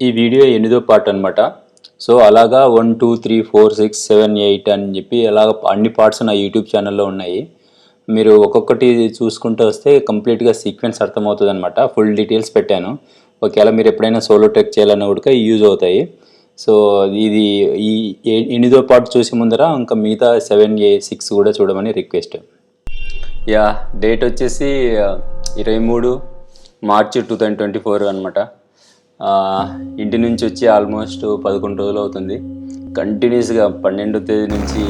ఈ వీడియో ఎనిమిదో పార్ట్ అనమాట సో అలాగా one two three four six seven eight అని చెప్పి అలాగ అన్ని పార్ట్స్ నా యూట్యూబ్ ఛానల్లో ఉన్నాయి. మీరు ఒక్కొక్కటి చూసుకుంటూ వస్తే కంప్లీట్గా సీక్వెన్స్ అర్థమవుతుంది అనమాట ఫుల్ డీటెయిల్స్ పెట్టాను. ఒకవేళ మీరు ఎప్పుడైనా సోలో ట్రెక్ చేయాలన్నా కూడా యూజ్ అవుతాయి. సో ఇది ఈ ఎనిమిదో పార్ట్ చూసే ముందర ఇంకా మిగతా సెవెన్ ఏ సిక్స్ కూడా చూడమని రిక్వెస్ట్. యా డేట్ వచ్చేసి ఇరవై మూడు మార్చి టూ థౌజండ్ ట్వంటీ ఫోర్ అనమాట ఇంటి నుంచి వచ్చి ఆల్మోస్ట్ పదకొండు రోజులు అవుతుంది. కంటిన్యూస్గా పన్నెండు తేదీ నుంచి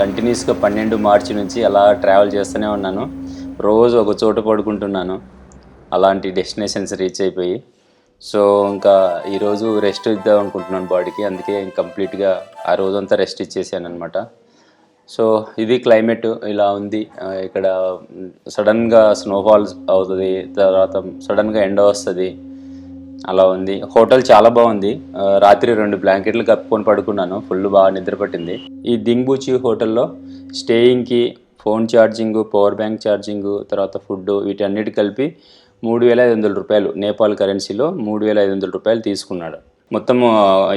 కంటిన్యూస్గా పన్నెండు మార్చి నుంచి అలా ట్రావెల్ చేస్తూనే ఉన్నాను. రోజు ఒక చోట పడుకుంటున్నాను. అలాంటి డెస్టినేషన్స్ రీచ్ అయిపోయి. సో ఇంకా ఈరోజు రెస్ట్ ఇద్దాం అనుకుంటున్నాను బాడీకి. అందుకే కంప్లీట్గా ఆ రోజంతా రెస్ట్ ఇచ్చేసాను అనమాట సో ఇది క్లైమేట్ ఇలా ఉంది. ఇక్కడ సడన్గా స్నోఫాల్స్ అవుతుంది. తర్వాత సడన్గా ఎండ వస్తుంది. అలా ఉంది. హోటల్ చాలా బాగుంది. రాత్రి రెండు బ్లాంకెట్లు కప్పుకొని పడుకున్నాను. ఫుల్ బాగా నిద్ర పట్టింది. ఈ దింగ్బూచి హోటల్లో స్టేయింగ్కి phone charging power bank charging తర్వాత ఫుడ్ వీటన్నిటి కలిపి మూడు వేల ఐదు వందల రూపాయలు. నేపాల్ కరెన్సీలో మూడు వేల ఐదు వందల రూపాయలు తీసుకున్నాడు. మొత్తం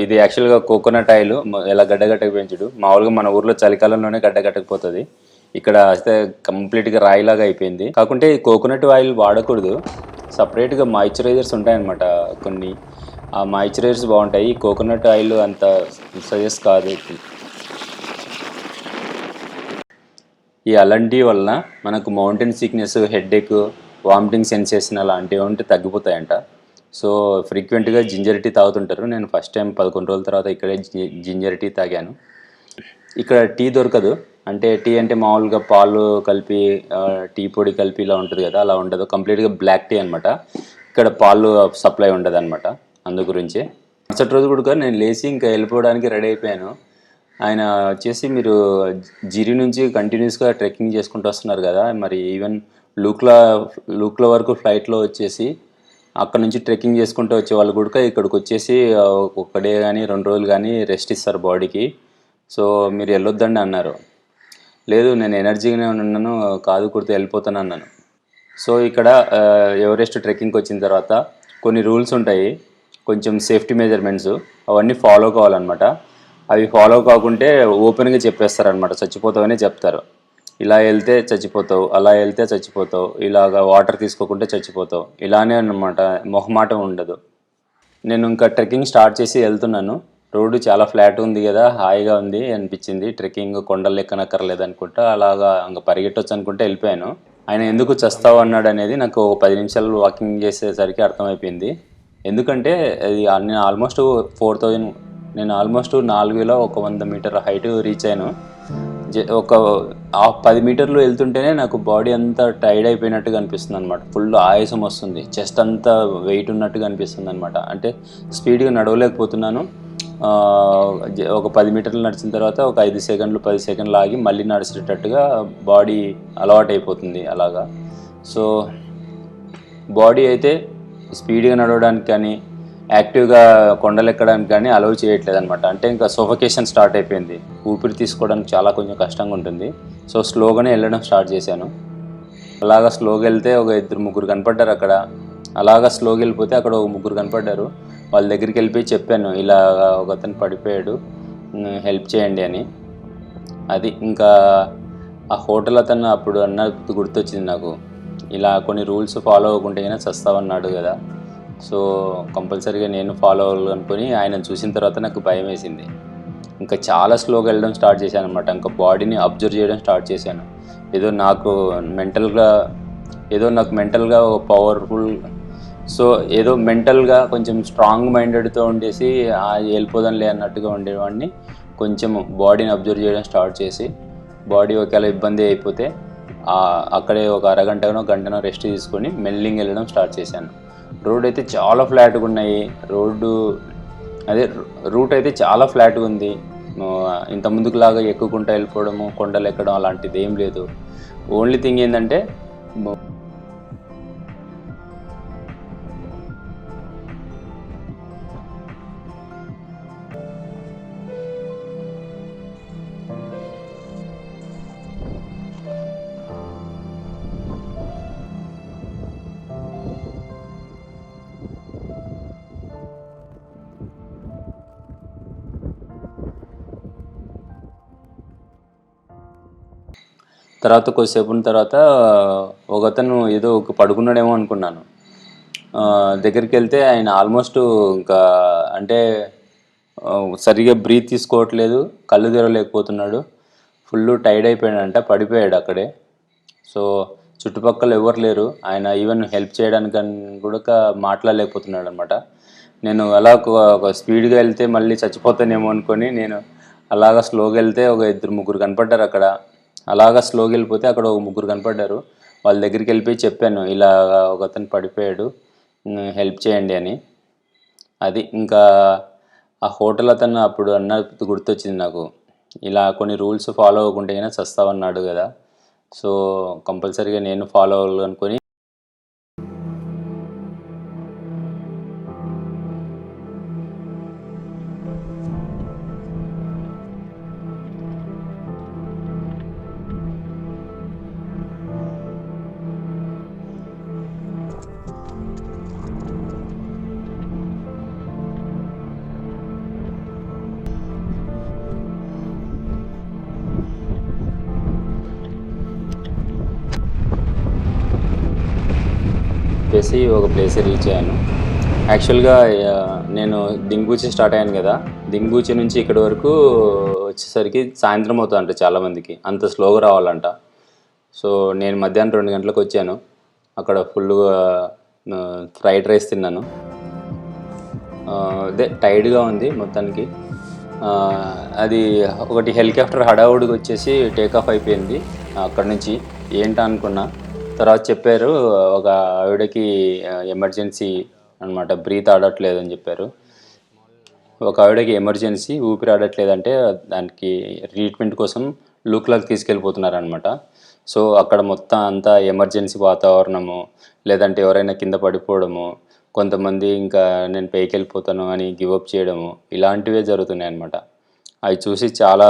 ఇది యాక్చువల్గా కోకోనట్ ఆయిల్. ఎలా ఇలా గడ్డగట్టక పెంచుడు? మామూలుగా మన ఊర్లో చలికాలంలోనే గడ్డగట్టకపోతుంది ఇక్కడ అయితే కంప్లీట్గా రాయిలాగా అయిపోయింది. కాకుంటే ఈ కోకోనట్ ఆయిల్ వాడకూడదు. సపరేట్గా మాయిశ్చరైజర్స్ ఉంటాయన్నమాట కొన్ని. ఆ మాయిశ్చరైజర్స్ బాగుంటాయి. కోకోనట్ ఆయిల్ అంత సజెస్ట్ కాదు. ఈ అలంటి వలన మనకు mountain sickness headache vomiting sensation అలాంటివి ఉంటే తగ్గిపోతాయంట. సో ఫ్రీక్వెంట్గా జింజర్ టీ తాగుతుంటారు. నేను ఫస్ట్ టైం పదకొండు రోజుల తర్వాత ఇక్కడే జి- జింజర్ టీ తాగాను. ఇక్కడ టీ దొరకదు. అంటే టీ అంటే మామూలుగా పాలు కలిపి టీ పొడి కలిపి ఇలా ఉంటుంది కదా అలా ఉండదు. కంప్లీట్గా బ్లాక్ టీ అనమాట ఇక్కడ పాలు సప్లై ఉండదు అనమాట అందు గురించి. మరుసటి రోజు కూడా నేను లేచి ఇంకా వెళ్ళిపోవడానికి రెడీ అయిపోయాను. ఆయన వచ్చేసి మీరు జిరి నుంచి కంటిన్యూస్గా ట్రెక్కింగ్ చేసుకుంటూ వస్తున్నారు కదా మరి ఈవెన్ లూక్లా లూక్ల వరకు ఫ్లైట్లో వచ్చేసి అక్కడ నుంచి ట్రెక్కింగ్ చేసుకుంటూ వచ్చే వాళ్ళు కూడా ఇక్కడికి వచ్చేసి ఒక డే కానీ రెండు రోజులు కానీ రెస్ట్ ఇస్తారు బాడీకి సో మీరు వెళ్ళొద్దండి అన్నారు. లేదు నేను ఎనర్జీగానే ఉన్నాను కాదు కుడితే వెళ్ళిపోతాను అన్నాను. సో ఇక్కడ ఎవరెస్ట్ ట్రెక్కింగ్కి వచ్చిన తర్వాత కొన్ని రూల్స్ ఉంటాయి కొంచెం సేఫ్టీ మెజర్మెంట్స్ అవన్నీ ఫాలో కావాలన్నమాట. అవి ఫాలో కాకుంటే ఓపెన్గా చెప్పేస్తారనమాట చచ్చిపోతావనే చెప్తారు. ఇలా వెళ్తే చచ్చిపోతావు అలా వెళ్తే చచ్చిపోతావు ఇలాగ వాటర్ తీసుకోకుంటే చచ్చిపోతావు ఇలానే అనమాట మొహమాటం ఉండదు. నేను ఇంకా ట్రెక్కింగ్ స్టార్ట్ చేసి వెళ్తున్నాను. రోడ్డు చాలా ఫ్లాట్ ఉంది కదా హాయిగా ఉంది అనిపించింది. ట్రెక్కింగ్ కొండలు ఎక్కనక్కర్లేదు అనుకుంటా అలాగా ఇంకా పరిగెట్టొచ్చు అనుకుంటే వెళ్ళిపోయాను. ఆయన ఎందుకు చస్తావు అన్నాడు అనేది నాకు ఒక పది నిమిషాలు వాకింగ్ చేసేసరికి అర్థమైపోయింది. ఎందుకంటే అది నేను ఆల్మోస్ట్ ఫోర్ థౌజండ్ నేను ఆల్మోస్ట్ నాలుగు వేల ఒక వంద మీటర్ హైట్ రీచ్ అయ్యాను. జ- ఒక పది మీటర్లు వెళ్తుంటేనే నాకు బాడీ అంతా టైర్డ్ అయిపోయినట్టుగా అనిపిస్తుంది అనమాట ఫుల్ ఆయాసం వస్తుంది. చెస్ట్ అంతా వెయిట్ ఉన్నట్టుగా అనిపిస్తుంది అనమాట అంటే స్పీడ్గా నడవలేకపోతున్నాను. ఒక పది మీటర్లు నడిచిన తర్వాత ఒక ఐదు సెకండ్లు పది సెకండ్లు ఆగి మళ్ళీ నడిచేటట్టుగా బాడీ అలవాటు అయిపోతుంది అలాగా. సో బాడీ అయితే స్పీడ్గా నడవడానికి కానీ యాక్టివ్గా కొండలు ఎక్కడానికి కానీ అలౌ చేయట్లేదు అనమాట అంటే ఇంకా సోఫకేషన్ స్టార్ట్ అయిపోయింది. ఊపిరి తీసుకోవడానికి చాలా కొంచెం కష్టంగా ఉంటుంది. సో స్లోగానే వెళ్ళడం స్టార్ట్ చేశాను. అలాగా స్లోగా వెళ్తే ఒక ఇద్దరు ముగ్గురు కనపడ్డారు అక్కడ అలాగా స్లోగా వెళ్ళిపోతే అక్కడ ఒక ముగ్గురు కనపడ్డారు. వాళ్ళ దగ్గరికి వెళ్ళిపోయి చెప్పాను ఇలా ఒక అతను పడిపోయాడు హెల్ప్ చేయండి అని. అది ఇంకా ఆ హోటల్ అతను అప్పుడు అన్నది గుర్తొచ్చింది నాకు. ఇలా కొన్ని రూల్స్ ఫాలో అవ్వకుంటే అయినా చస్తావన్నాడు కదా. సో కంపల్సరీగా నేను ఫాలో అవ్వాలనుకొని ఆయన చూసిన తర్వాత నాకు భయం వేసింది. ఇంకా చాలా స్లోగా వెళ్ళడం స్టార్ట్ చేశాను అనమాట ఇంకా బాడీని అబ్జర్వ్ చేయడం స్టార్ట్ చేశాను. ఏదో నాకు మెంటల్గా ఏదో నాకు మెంటల్గా పవర్ఫుల్ సో ఏదో మెంటల్గా కొంచెం స్ట్రాంగ్ మైండెడ్తో ఉండేసి "ఆ, అన్నట్టుగా ఉండేవాడిని. కొంచెం బాడీని అబ్జర్వ్ చేయడం స్టార్ట్ చేసి బాడీ ఒకవేళ ఇబ్బంది అయిపోతే అక్కడే ఒక అరగంటనో గంటనో రెస్ట్ తీసుకొని మెల్లింగ్ వెళ్ళడం స్టార్ట్ చేశాను. రోడ్ అయితే చాలా ఫ్లాట్గా ఉన్నాయి. రోడ్డు అదే రూట్ అయితే చాలా ఫ్లాట్గా ఉంది. ఇంత ముందుకులాగా ఎక్కుకుంటా వెళ్ళిపోవడము కొండలు ఎక్కడం అలాంటిది ఏం లేదు. ఓన్లీ థింగ్ ఏంటంటే తర్వాత కొద్దిసేపు తర్వాత ఒకతను ఏదో ఒక పడుకున్నాడేమో అనుకున్నాను. దగ్గరికి వెళ్తే ఆయన ఆల్మోస్ట్ ఇంకా అంటే సరిగా బ్రీత్ తీసుకోవట్లేదు కళ్ళు తెరవలేకపోతున్నాడు. ఫుల్ టైర్డ్ అయిపోయాడంట పడిపోయాడు అక్కడే. సో చుట్టుపక్కల ఎవరు లేరు. ఆయన ఈవెన్ హెల్ప్ చేయడానికి కూడా మాట్లాడలేకపోతున్నాడు అనమాట నేను అలా ఒక- ఒక స్పీడ్గా వెళ్తే మళ్ళీ చచ్చిపోతానేమో అనుకొని నేను అలాగా స్లోగా వెళ్తే ఒక ఇద్దరు ముగ్గురు కనపడ్డారు అక్కడ. అలాగా స్లోగా వెళ్ళిపోతే అక్కడ ఒక ముగ్గురు కనపడ్డారు. వాళ్ళ దగ్గరికి వెళ్ళిపోయి చెప్పాను ఇలా ఒక అతను పడిపోయాడు హెల్ప్ చేయండి అని. అది ఇంకా ఆ హోటల్ అతను అప్పుడు అన్న గుర్తొచ్చింది నాకు. ఇలా కొన్ని రూల్స్ ఫాలో అవ్వకుంటే అయినా చస్తావన్నాడు కదా. సో కంపల్సరీగా నేను ఫాలో అవ్వాలనుకొని చేసి ఒక ప్లేస్ రీచ్ అయ్యాను. యాక్చువల్గా నేను దింగూచి స్టార్ట్ అయ్యాను కదా. దింగూచి నుంచి ఇక్కడి వరకు వచ్చేసరికి సాయంత్రం అవుతుందంట చాలామందికి. అంత స్లోగా రావాలంట. సో నేను మధ్యాహ్నం రెండు గంటలకు వచ్చాను. అక్కడ ఫుల్గా ఫ్రైడ్ రైస్ తిన్నాను. అదే టైర్డ్గా ఉంది మొత్తానికి. అది ఒకటి హెలికాప్టర్ హడావుడికి వచ్చేసి టేక్ ఆఫ్ అయిపోయింది. అక్కడ నుంచి ఏంటా అనుకున్నా తర్వాత చెప్పారు ఒక ఆవిడకి ఎమర్జెన్సీ అనమాట బ్రీత్ ఆడట్లేదు అని చెప్పారు. ఒక ఆవిడకి ఎమర్జెన్సీ ఊపిరి ఆడట్లేదంటే దానికి ట్రీట్మెంట్ కోసం లూక్లాకి తీసుకెళ్ళిపోతున్నారనమాట సో అక్కడ మొత్తం అంతా ఎమర్జెన్సీ వాతావరణము లేదంటే ఎవరైనా కింద పడిపోవడము కొంతమంది ఇంకా నేను పైకి వెళ్ళిపోతాను అని గివప్ చేయడము ఇలాంటివే జరుగుతున్నాయి అనమాట అవి చూసి చాలా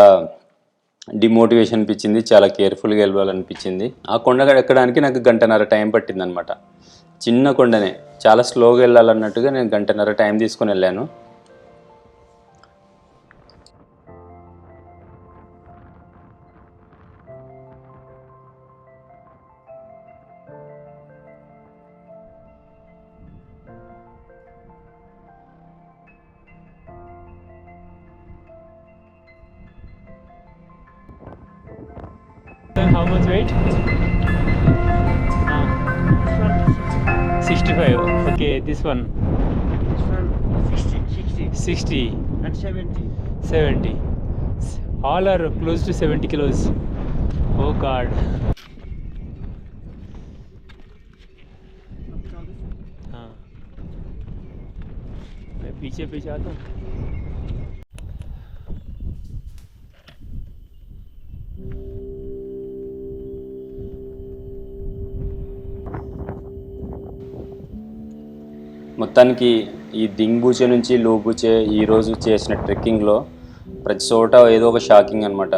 డిమోటివేషన్ అనిపించింది చాలా కేర్ఫుల్గా వెళ్ళాలనిపించింది. ఆ కొండ ఎక్కడానికి నాకు గంటన్నర టైం పట్టిందనమాట. చిన్న కొండనే చాలా స్లోగా వెళ్ళాలన్నట్టుగా నేను గంటన్నర టైం తీసుకుని వెళ్ళాను. Ah, 65. Okay, this one. This one 60, 60 60, and 70. 70. All are close to 70 kilos. Oh God. हाँ मैं पीछे पीछे आता हूँ మొత్తానికి ఈ దింగ్బూచే నుంచి లోబూచే ఈరోజు చేసిన ట్రెక్కింగ్లో ప్రతి చోట ఏదో ఒక షాకింగ్ అనమాట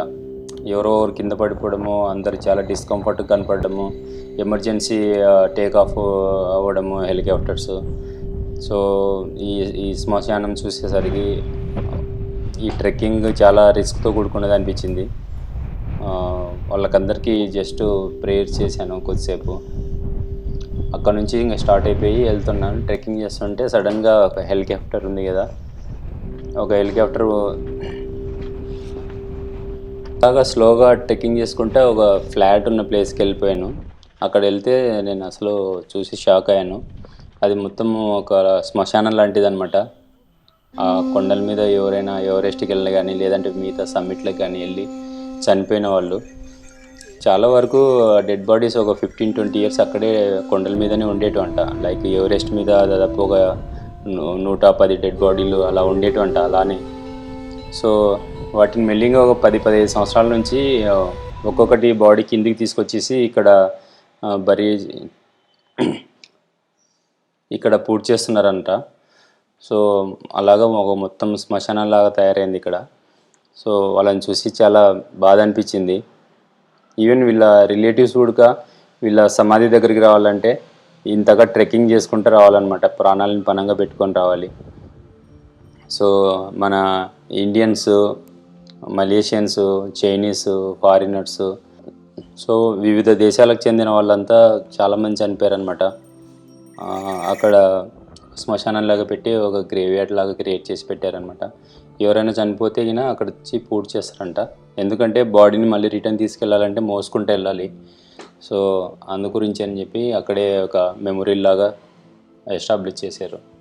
ఎవరో ఎవరు కింద పడిపోవడము అందరు చాలా డిస్కంఫర్ట్ కనపడము ఎమర్జెన్సీ టేక్ ఆఫ్ అవ్వడము హెలికాప్టర్స్. సో ఈ ఈ శ్మశానం చూసేసరికి ఈ ట్రెక్కింగ్ చాలా రిస్క్తో కూడుకున్నది అనిపించింది. వాళ్ళకందరికీ జస్ట్ ప్రేయర్ చేశాను కొద్దిసేపు. అక్కడ నుంచి ఇంకా స్టార్ట్ అయిపోయి వెళ్తున్నాను. ట్రెక్కింగ్ చేస్తుంటే సడన్గా ఒక హెలికాప్టర్ ఉంది కదా. ఒక హెలికాప్టర్ బాగా స్లోగా ట్రెక్కింగ్ చేసుకుంటే ఒక ఫ్లాట్ ఉన్న ప్లేస్కి వెళ్ళిపోయాను. అక్కడ వెళ్తే నేను అసలు చూసి షాక్ అయ్యాను. అది మొత్తం ఒక శ్మశానం లాంటిది అనమాట ఆ కొండల మీద ఎవరైనా ఎవరెస్ట్కి వెళ్ళిన కానీ లేదంటే మిగతా సమ్మిట్లకు కానీ వెళ్ళి చనిపోయిన వాళ్ళు. చాలా వరకు డెడ్ బాడీస్ ఒక ఫిఫ్టీన్ ట్వంటీ ఇయర్స్ అక్కడే కొండల మీదనే ఉండేటంట లైక్ ఎవరెస్ట్ మీద దాదాపు ఒక నూట పది డెడ్ బాడీలు అలా ఉండేటంట అలానే. సో వాటిని మెల్లింగ్ ఒక పది పదిహేను సంవత్సరాల నుంచి ఒక్కొక్కటి బాడీ కిందికి తీసుకొచ్చేసి ఇక్కడ బరీ ఇక్కడ పూర్తి చేస్తున్నారంట. సో అలాగా ఒక మొత్తం శ్మశానం లాగా తయారైంది ఇక్కడ. సో వాళ్ళని చూసి చాలా బాధ అనిపించింది. ఈవెన్ వీళ్ళ రిలేటివ్స్ కూడా వీళ్ళ సమాధి దగ్గరికి రావాలంటే ఇంతగా ట్రెక్కింగ్ చేసుకుంటూ రావాలన్నమాట. ప్రాణాలను పనంగా పెట్టుకొని రావాలి. సో మన Indians Malaysians Chinese foreigners so వివిధ దేశాలకు చెందిన వాళ్ళంతా చాలామంది చనిపోయారనమాట అక్కడ శ్మశానంలాగా పెట్టి ఒక గ్రేవ్యార్డ్ లాగా క్రియేట్ చేసి పెట్టారనమాట ఎవరైనా చనిపోతే అయినా అక్కడ వచ్చి పూర్తి చేస్తారంట. ఎందుకంటే బాడీని మళ్ళీ రిటర్న్ తీసుకెళ్ళాలంటే మోసుకుంటూ వెళ్ళాలి. సో అందు గురించి అని చెప్పి అక్కడే ఒక మెమొరీ లాగా ఎస్టాబ్లిష్ చేశారు.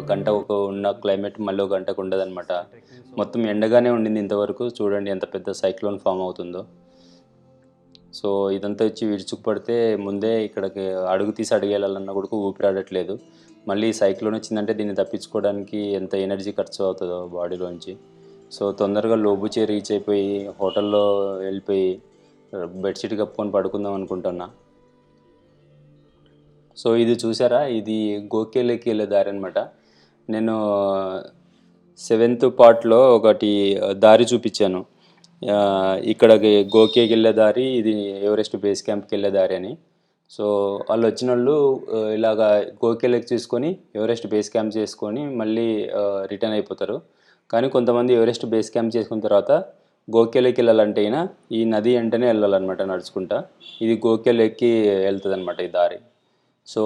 ఒక గంట ఒక ఉన్న క్లైమేట్ మళ్ళీ ఒక గంటకు ఉండదన్నమాట. మొత్తం ఎండగానే ఉండింది ఇంతవరకు. చూడండి ఎంత పెద్ద సైక్లోన్ ఫామ్ అవుతుందో. సో ఇదంతా వచ్చి విరుచుకుపడితే ముందే ఇక్కడికి అడుగు తీసి అడిగేయాలన్నా కూడా ఊపిరాడట్లేదు మళ్ళీ సైక్లోన్ వచ్చిందంటే దీన్ని తప్పించుకోవడానికి ఎంత ఎనర్జీ ఖర్చు అవుతుందో బాడీలోంచి సో తొందరగా లోబుచే రీచ్ అయిపోయి హోటల్లో వెళ్ళిపోయి బెడ్షీట్ కప్పుకొని పడుకుందాం అనుకుంటున్నా. సో ఇది చూసారా? ఇది గోకేలోకి వెళ్ళే దారి అనమాట నేను uh, సెవెంత్ పార్ట్లో ఒకటి uh, దారి చూపించాను. Uh, ఇక్కడికి గోకేకి వెళ్ళే దారి ఇది ఎవరెస్ట్ బేస్ క్యాంప్కి వెళ్ళే దారి అని. సో వాళ్ళు వచ్చిన వాళ్ళు ఇలాగ గోకేలకు తీసుకొని ఎవరెస్ట్ బేస్ క్యాంప్ చేసుకొని మళ్ళీ రిటర్న్ అయిపోతారు. కానీ కొంతమంది ఎవరెస్ట్ బేస్ క్యాంప్ చేసుకున్న తర్వాత గోకేలకి వెళ్ళాలంటే అయినా ఈ నది వెంటనే వెళ్ళాలన్నమాట నడుచుకుంటా. ఇది గోకేలకి వెళ్తుంది అనమాట ఈ దారి. సో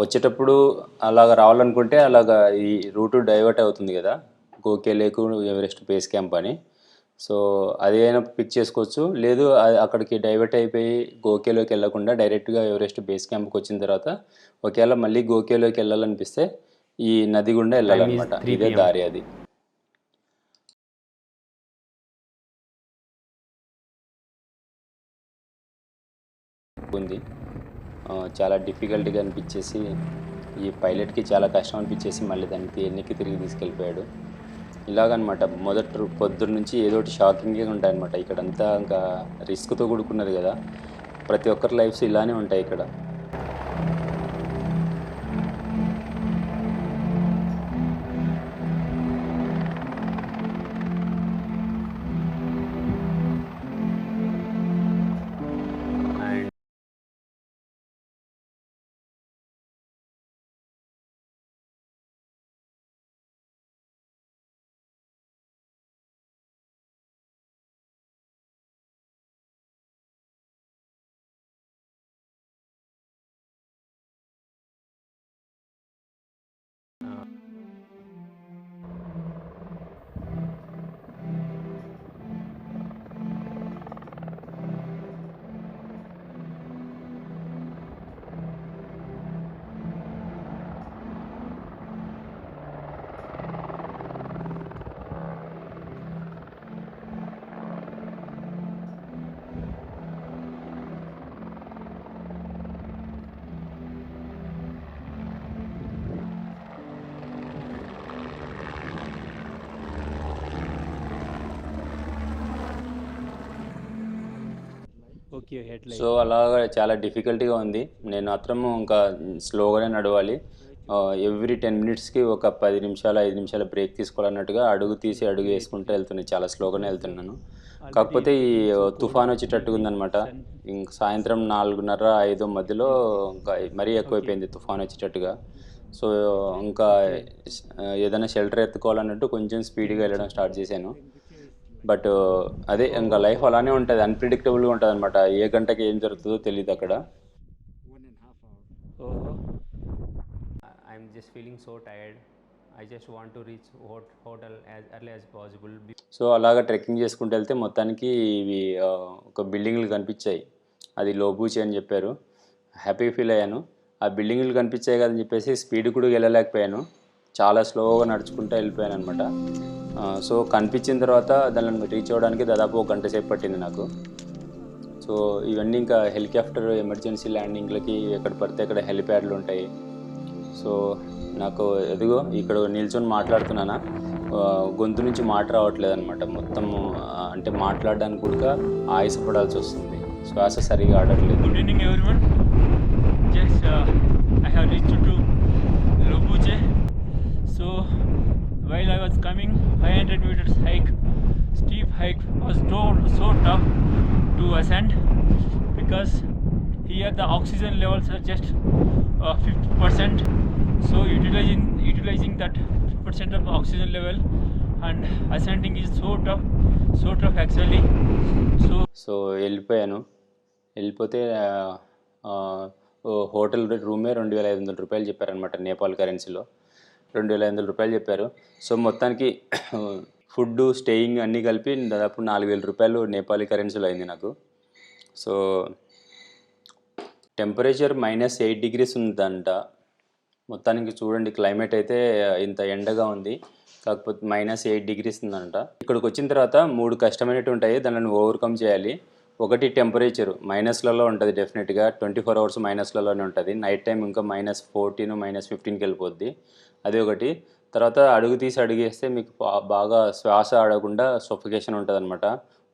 వచ్చేటప్పుడు అలాగ రావాలనుకుంటే అలాగ ఈ రూట్ డైవర్ట్ అవుతుంది కదా. Gokyo lake Everest base camp అని. సో అది అయినా పిక్ చేసుకోవచ్చు. లేదు అక్కడికి డైవర్ట్ అయిపోయి గోకేలోకి వెళ్ళకుండా డైరెక్ట్గా ఎవరెస్ట్ బేస్ క్యాంప్కి వచ్చిన తర్వాత ఒకవేళ మళ్ళీ గోకేలోకి వెళ్ళాలనిపిస్తే ఈ నది గుండా వెళ్ళాలన్నమాట. ఇదే దారి అది. ఉంది. చాలా డిఫికల్ట్గా అనిపించేసి ఈ పైలట్కి చాలా కష్టం అనిపించేసి మళ్ళీ దానికి ఎన్నికి తిరిగి తీసుకెళ్ళిపోయాడు. ఇలాగనమాట మొదటి పొద్దున్న నుంచి ఏదో ఒకటి షాకింగ్గా ఉంటాయన్నమాట ఇక్కడంతా ఇంకా రిస్క్తో కూడుకున్నది కదా. ప్రతి ఒక్కరి లైఫ్స్ ఇలానే ఉంటాయి ఇక్కడ. సో అలాగా చాలా డిఫికల్ట్గా ఉంది. నేను మాత్రం ఇంకా స్లోగానే నడవాలి. ఎవ్రీ టెన్ మినిట్స్కి ఒక పది నిమిషాలు ఐదు నిమిషాలు బ్రేక్ తీసుకోవాలన్నట్టుగా అడుగు తీసి అడుగు వేసుకుంటూ వెళ్తున్నాను చాలా స్లోగానే వెళ్తున్నాను. కాకపోతే ఈ తుఫాన్ వచ్చేటట్టుగా ఉందన్నమాట. ఇంక సాయంత్రం నాలుగున్నర ఐదు మధ్యలో ఇంకా మరీ ఎక్కువైపోయింది తుఫాన్ వచ్చేటట్టుగా. సో ఇంకా ఏదైనా షెల్టర్ ఎత్తుకోవాలన్నట్టు కొంచెం స్పీడ్గా వెళ్ళడం స్టార్ట్ చేశాను. బట్ అదే ఇంకా లైఫ్ అలానే ఉంటుంది అన్ప్రిడిక్టబుల్గా ఉంటుంది అనమాట ఏ గంటకి ఏం జరుగుతుందో తెలియదు అక్కడ. I'm just feeling so tired I just want to reach hotel as early as possible so అలాగా ట్రెక్కింగ్ చేసుకుంటూ వెళ్తే మొత్తానికి ఇవి ఒక బిల్డింగ్లు కనిపించాయి. అది లోబూచి అని చెప్పారు. హ్యాపీ ఫీల్ అయ్యాను. ఆ బిల్డింగ్లు కనిపించాయి కదని చెప్పేసి స్పీడ్ కూడా వెళ్ళలేకపోయాను. చాలా స్లోగా నడుచుకుంటూ వెళ్ళిపోయాను అనమాట సో కనిపించిన తర్వాత దానిని రీచ్ అవ్వడానికి దాదాపు ఒక గంట సేపు పట్టింది నాకు. సో ఇవన్నీ ఇంకా హెలికాప్టర్ ఎమర్జెన్సీ ల్యాండింగ్లకి ఎక్కడ పడితే అక్కడ హెలిప్యాడ్లు ఉంటాయి. సో నాకు ఎదుగో ఇక్కడ నిల్చొని మాట్లాడుతున్నానా. గొంతు నుంచి మాట రావట్లేదు అనమాట మొత్తం అంటే మాట్లాడడానికి కూడా ఆయాసపడాల్సి వస్తుంది. శ్వాస సరిగా ఆడట్లేదు. Good evening everyone. Just uh, I have to to so So while I was coming 500 meters hike, steep hike was so, so tough to ascend because here the oxygen levels are just uh, 50%. So utilizing utilizing that 50% of oxygen level and ascending is so tough, so tough actually. So so వెళ్ళిపోయాను వెళ్ళిపోతే ఆ, ఆ, ఓ hotel రూమే రెండు వేల ఐదు వందల రూపాయలు చెప్పారనమాట నేపాల్ కరెన్సీలో రెండు వేల ఐదు వందల రూపాయలు చెప్పారు. సో మొత్తానికి ఫుడ్ స్టేయింగ్ అన్నీ కలిపి దాదాపు నాలుగు వేల రూపాయలు నేపాలీ కరెన్సీలో అయింది నాకు. So temperature minus eight degrees ఉందంట. మొత్తానికి చూడండి క్లైమేట్ అయితే ఇంత ఎండగా ఉంది. కాకపోతే మైనస్ ఎయిట్ డిగ్రీస్ ఉందంట. ఇక్కడికి వచ్చిన తర్వాత మూడు కష్టమైనట్టు ఉంటాయి. దానిని ఓవర్కమ్ చేయాలి. ఒకటి టెంపరేచర్ మైనస్లలో ఉంటుంది డెఫినెట్గా ట్వంటీ ఫోర్ అవర్స్ మైనస్లలోనే ఉంటుంది. నైట్ టైం ఇంకా మైనస్ ఫోర్టీన్ మైనస్ ఫిఫ్టీన్కి వెళ్ళిపోద్ది. అది ఒకటి. తర్వాత అడుగు తీసి అడిగేస్తే మీకు బాగా శ్వాస ఆడకుండా సొఫికేషన్ ఉంటుంది అనమాట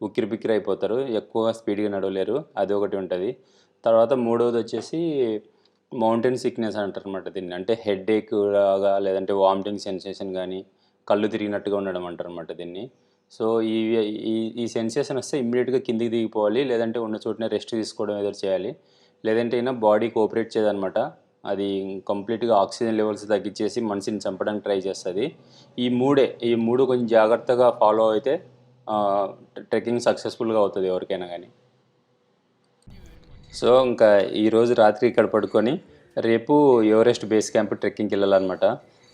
ఉక్కిరి బిక్కిరి అయిపోతారు. ఎక్కువ స్పీడ్గా నడవలేరు. అది ఒకటి ఉంటుంది. తర్వాత మూడవది వచ్చేసి మౌంటైన్ సిక్నెస్ అంటారు అనమాట దీన్ని. అంటే హెడ్ ఏక్ లాగా లేదంటే వామిటింగ్ సెన్సేషన్ కానీ కళ్ళు తిరిగినట్టుగా ఉండడం అంటారు అనమాట దీన్ని. సో ఈ ఈ ఈ సెన్సేషన్ వస్తే ఇమ్మీడియట్గా కిందికి దిగిపోవాలి. లేదంటే ఉన్న చోటనే రెస్ట్ తీసుకోవడం ఏదో చేయాలి. లేదంటే అయినా బాడీ కోఆపరేట్ చేయదనమాట అది కంప్లీట్గా ఆక్సిజన్ లెవెల్స్ తగ్గించేసి మనిషిని చంపడానికి ట్రై చేస్తుంది. ఈ మూడే ఈ మూడు కొంచెం జాగ్రత్తగా ఫాలో అయితే ట్రెక్కింగ్ సక్సెస్ఫుల్గా అవుతుంది ఎవరికైనా కానీ సో ఇంకా ఈరోజు రాత్రి ఇక్కడ పడుకొని రేపు ఎవరెస్ట్ బేస్ క్యాంప్ ట్రెక్కింగ్కి వెళ్ళాలన్నమాట.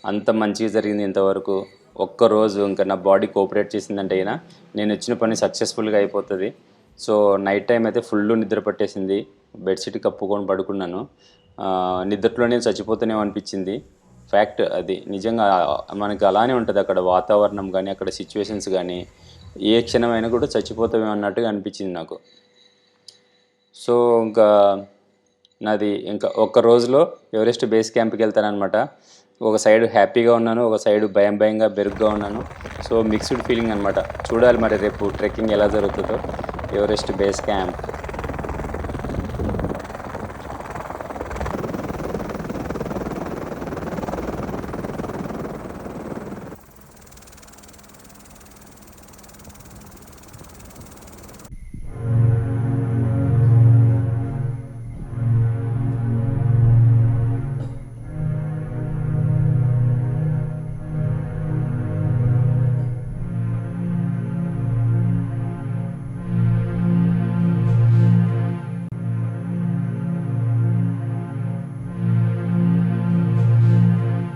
అంత మంచిగా జరిగింది ఇంతవరకు. ఒక్క రోజు ఇంకా నా బాడీ కోఆపరేట్ చేసిందంటే అయినా నేను వచ్చిన పని సక్సెస్ఫుల్గా అయిపోతుంది. సో నైట్ టైం అయితే ఫుల్ నిద్ర పట్టేసింది. బెడ్షీట్ కప్పుకొని పడుకున్నాను. నిద్రలో నేను చచ్చిపోతూనే అనిపించింది. ఫ్యాక్ట్ అది. నిజంగా మనకి అలానే ఉంటుంది అక్కడ వాతావరణం కానీ అక్కడ సిచ్యువేషన్స్ కానీ ఏ క్షణమైనా కూడా చచ్చిపోతామే అన్నట్టుగా అనిపించింది నాకు. సో ఇంకా నాది ఇంకా ఒక్క రోజులో ఎవరెస్ట్ బేస్ క్యాంప్కి వెళ్తానమాట ఒక సైడ్ హ్యాపీగా ఉన్నాను ఒక సైడ్ భయం భయంగా బెరుగ్గా ఉన్నాను. సో మిక్స్డ్ ఫీలింగ్ అనమాట చూడాలి మరి రేపు ట్రెక్కింగ్ ఎలా జరుగుతుందో. Everest base camp